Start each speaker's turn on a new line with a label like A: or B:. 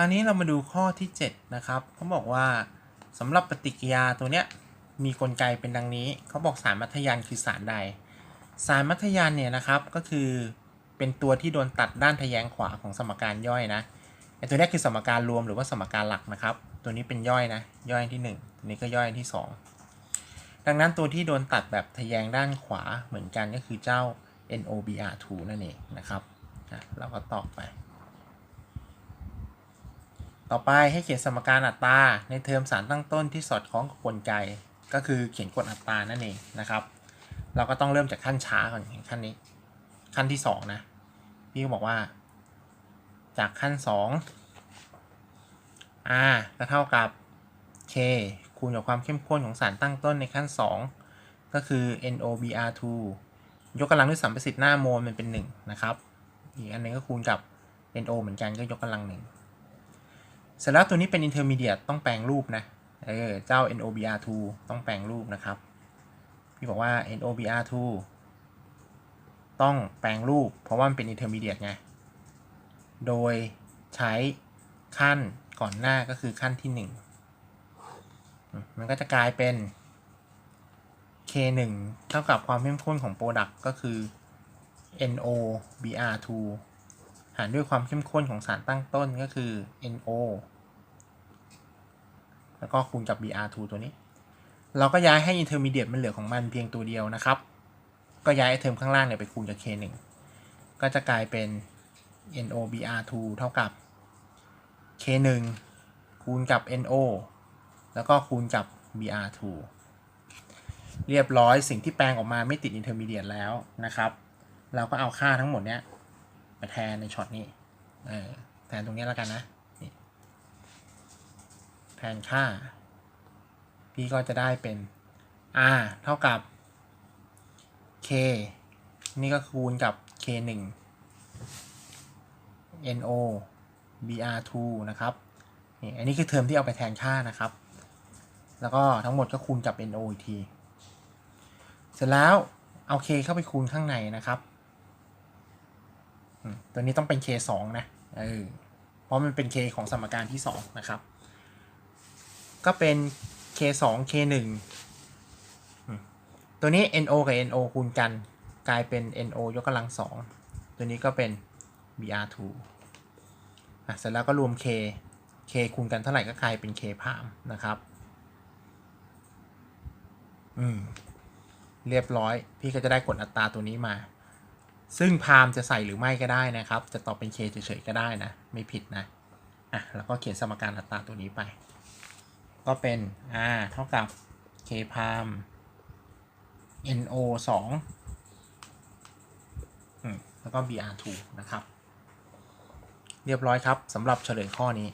A: อันนี้เรามาดูข้อที่ 7 นะครับเขาบอกว่าสำหรับปฏิกิริยาตัวเนี้ยมีกลไกเป็นดังนี้ เขาบอกสารมัธยันคือสารใด สารมัธยันเนี่ยนะครับก็คือเป็นตัวที่โดนตัดด้านทะแยงขวาของสมการย่อยนะไอตัวนี้คือสมการรวมหรือว่าสมการหลักนะครับ ตัวนี้เป็นย่อยนะย่อยที่ 1 ตัวนี้ก็ย่อยที่ 2 ดังนั้นตัวที่โดนตัดแบบทะแยงด้านขวาเหมือนกันก็คือเจ้า NOBR2 นั่นเองนะครับเราก็ตอบไป ต่อไปให้เขียนสมการอัตราในเทอมสารตั้งต้นที่สอดคล้องกับกลไก ก็คือเขียนกฎอัตรานั่นเองนะครับ เราก็ต้องเริ่มจากขั้นช้าก่อนขั้นนี้ ขั้นที่ 2 นะ พี่ก็บอกว่า จากขั้น 2 r ก็เท่ากับ k คูณกับความเข้มข้นของสารตั้งต้นในขั้น 2 ก็คือ NOBR2 ยกกำลังด้วยสัมประสิทธิ์หน้าโมลมันเป็น 1 นะครับ อีกอันหนึงก็คูณกับ NO เหมือนกันก็ยกกำลัง1 เสร็จแล้วตัวนี้เป็น intermediate ต้องแปลงรูปนะ เออ เจ้า NOBR2 ต้องแปลงรูปนะครับ พี่บอกว่า NOBR2 ต้องแปลงรูป เพราะว่ามันเป็น intermediate ไง โดยใช้ขั้นก่อนหน้าก็คือขั้นที่ 1 มันก็จะกลายเป็น K1 เท่ากับความเข้มข้นของ Product ก็คือ NOBR2 หารด้วยความเข้มข้นของสารตั้งต้นก็คือ NO แล้วก็คูณกับ Br2 ตัวนี้ เราก็ย้ายให้ intermediate มันเหลือของมันเพียงตัวเดียวนะครับ ก็ย้ายไอเทอมข้างล่างเนี่ยไปคูณกับ K1 ก็จะกลายเป็น NOBr2 เท่ากับ K1 คูณกับ NO แล้วก็คูณกับ Br2 เรียบร้อยสิ่งที่แปลงออกมาไม่ติด intermediate แล้วนะครับ เราก็เอาค่าทั้งหมดเนี้ยมาแทนในช็อตนี้แทนตรงนี้แล้วกันนะ แทนค่า พี่ก็จะได้เป็น r เท่ากับ k นี่ก็คูณกับ k 1 no br 2นะครับนี่อันนี้คือเทอมที่เอาไปแทนค่านะครับ แล้วก็ทั้งหมดก็คูณกับ no อีกที เสร็จแล้วเอา k เข้าไปคูณข้างในนะครับ ตัวนี้ต้องเป็น k 2นะ เออ เพราะมันเป็น k ของสมการที่ 2 นะครับ ก็เป็น k 2 k 1 ตัวนี้ no กับ no คูณกัน กลายเป็น no ยกกำลัง2ตัวนี้ก็เป็น br2 อะเสร็จแล้วก็รวม k k คูณกันเท่าไหร่ก็กลายเป็น k พามนะครับ อืม เรียบร้อย พี่ก็จะได้กฎอัตราตัวนี้มา ซึ่งพามจะใส่หรือไม่ก็ได้นะครับ จะตอบเป็น k เฉยๆก็ได้นะ ไม่ผิดนะ อะ แล้วก็เขียนสมการอัตราตัวนี้ไป ก็เป็น r เท่ากับ k พาม no 2อืมแล้วก็ br 2นะครับ เรียบร้อยครับสำหรับเฉลยข้อนี้